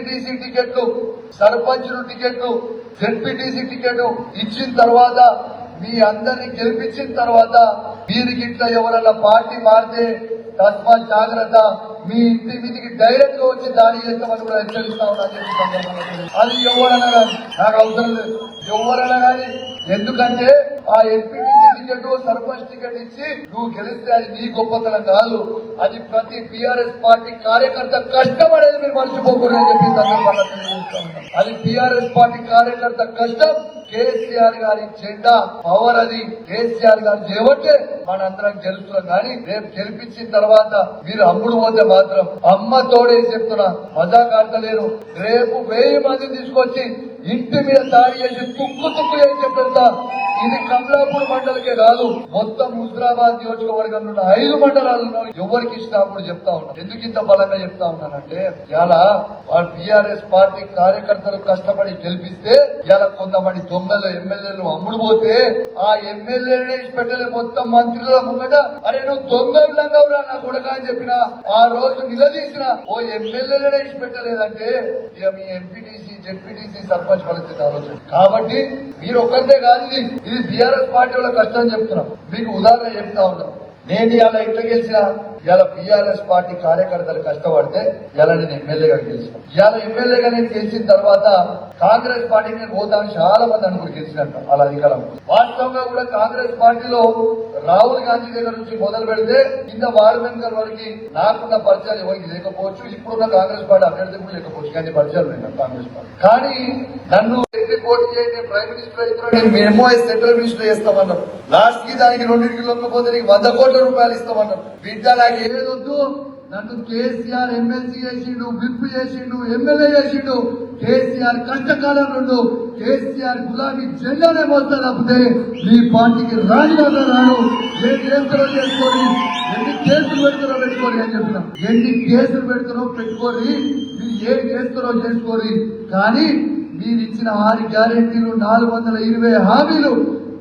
టికెట్లు సర్పంచులు టికెట్లు జెడ్పీటీసీ టికెట్ ఇచ్చిన తర్వాత మీ అందరిని గెలిపించిన తర్వాత మీరు గిట్లా ఎవరైనా పార్టీ మారితే తస్మాత్ జాగ్రత్త మీ ఇంటి మీదికి డైరెక్ట్గా వచ్చి దాడి చేస్తామని కూడా హెచ్చరిస్తా ఉన్నా అది ఎవరైనా కానీ నాకు అవసరం లేదు. ఎవరైనా కానీ ఎందుకంటే ఆ ఎంపీటీసీ టికెట్ సర్పంచ్ టికెట్ ఇచ్చి నువ్వు గెలిస్తే అది నీ గొప్పతనం కాదు. అది ప్రతి టిఆర్ఎస్ పార్టీ కార్యకర్త కష్టపడేది మీరు మర్చిపోకూడదని చెప్పి సందర్భంగా అది టిఆర్ఎస్ పార్టీ కార్యకర్త కష్టం. కేసీఆర్ గారి జెండా పవర్ అది. కేసీఆర్ గారు చేయబట్టే మనందరం గెలుస్తున్నాం కానీ రేపు గెలిపించిన తర్వాత మీరు అమ్ముడు పోతే మాత్రం అమ్మ తోడే చెప్తున్నా మజాక్ ఆడతలేరు. రేపు వెయ్యి మంది తీసుకొచ్చి ఇంటి మీద దాడి చేసి తుక్కు తుక్కు చేసి చెప్పేస్తా ఇది కమలాపూర్ మండలికే కాదు మొత్తం హుజరాబాద్ నియోజకవర్గం ఉన్న ఐదు మండలాలలో ఎవరికి ఇష్టం చెప్తా ఉన్నాను ఎందుకు ఇంత బలంగా చెప్తా ఉన్నానంటే ఇలా వాళ్ళ బీఆర్ఎస్ పార్టీ కార్యకర్తలు కష్టపడి గెలిపిస్తే ఇలా కొంతమంది దొంగలు ఎమ్మెల్యేలు అమ్ముడు పోతే ఆ ఎమ్మెల్యేనే పెట్టలే మొత్తం మంత్రుల ముంగట. అరే నువ్వు దొంగలంగా విధంగా నా కొడుక అని చెప్పిన ఆ రోజు నిలదీసిన ఓ ఎమ్మెల్యేనే పెట్టలేదంటే ఇక మీ ఎంపీటీసీ జెడ్పీటీసీ సర్పంచ్ పరిస్థితి ఆలోచన. కాబట్టి మీరు ఒక్కరిదే కాదు ఇది బీఆర్ఎస్ పార్టీ వాళ్ళ కష్టం చెప్తున్నాం. మీకు ఉదాహరణ చెప్తా ఉన్నాం. నేను ఇలా ఇట్లా గెలిచిన ఇలా బీఆర్ఎస్ పార్టీ కార్యకర్తలు కష్టపడితే ఇలా నేను ఎమ్మెల్యేగా గెలిచిన ఇలా ఎమ్మెల్యేగా నేను గెలిచిన తర్వాత కాంగ్రెస్ పార్టీకి నేను పోతాను చాలా మంది అనుకుని గెలిచినట్టు అలా అధికారం వాస్తవంగా కూడా కాంగ్రెస్ పార్టీలో రాహుల్ గాంధీ దగ్గర నుంచి మొదలు పెడితే కింద వార్మెంకర్ వరకు నాకున్న పరిచయాలు ఎవరికి లేకపోవచ్చు. ఇప్పుడున్న కాంగ్రెస్ పార్టీ అభ్యర్థి కూడా లేకపోవచ్చు. కానీ పరిచయాలు కాంగ్రెస్ పార్టీ. కానీ నన్ను ఎన్ని పోటీ చేయండి ప్రైమ్ మినిస్టర్ అయితే నేను మేము సెంట్రల్ మినిస్టర్ చేస్తామన్నారు. లాస్ట్కి దానికి రెండింటికి లొంగపోతే నీకు వంద కోట్ల రూపాయలు ఇస్తామన్నారు. బిడ్డ నాకు ఏది వద్దు? నన్ను కేసీఆర్ ఎమ్మెల్సీ చేసిండు విప్ చేసిండు ఎమ్మెల్యే చేసిండు. కేసీఆర్ కష్టకాలం నుండు కేసీఆర్ గులాబీ జెండానే మోస్తా తప్పితే మీ పార్టీకి రాజీనామా రాను. ఏం చేస్తారో చేసుకోండి ఎన్ని కేసులు పెడతారో పెట్టుకోరి అని చెప్పిన. ఎన్ని కేసులు పెడతారో పెట్టుకోరి మీరు ఏం చేస్తారో చేసుకోరి కానీ మీరు ఇచ్చిన ఆరు గ్యారెంటీలు నాలుగు వందల ఇరవై హామీలు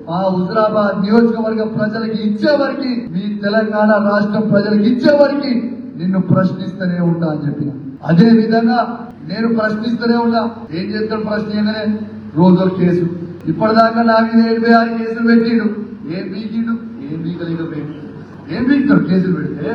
మా హుజరాబాద్ నియోజకవర్గ ప్రజలకు ఇచ్చేవారికి మీ తెలంగాణ రాష్ట్రం ప్రజలకు ఇచ్చేవారికి నిన్ను ప్రశ్నిస్తూనే ఉంటా అని చెప్పిన. అదే విధంగా నేను ప్రశ్నిస్తూనే ఉన్నా ఏం చేస్తాడు ప్రశ్న రోజుల కేసు. ఇప్పటిదాకా నా మీద ఎనభై ఆరు కేసులు పెట్టిండు. ఏం బీకిండు ఏం బీకలేకపోయిండు ఏం బీకుతాడు కేసులు పెడితే?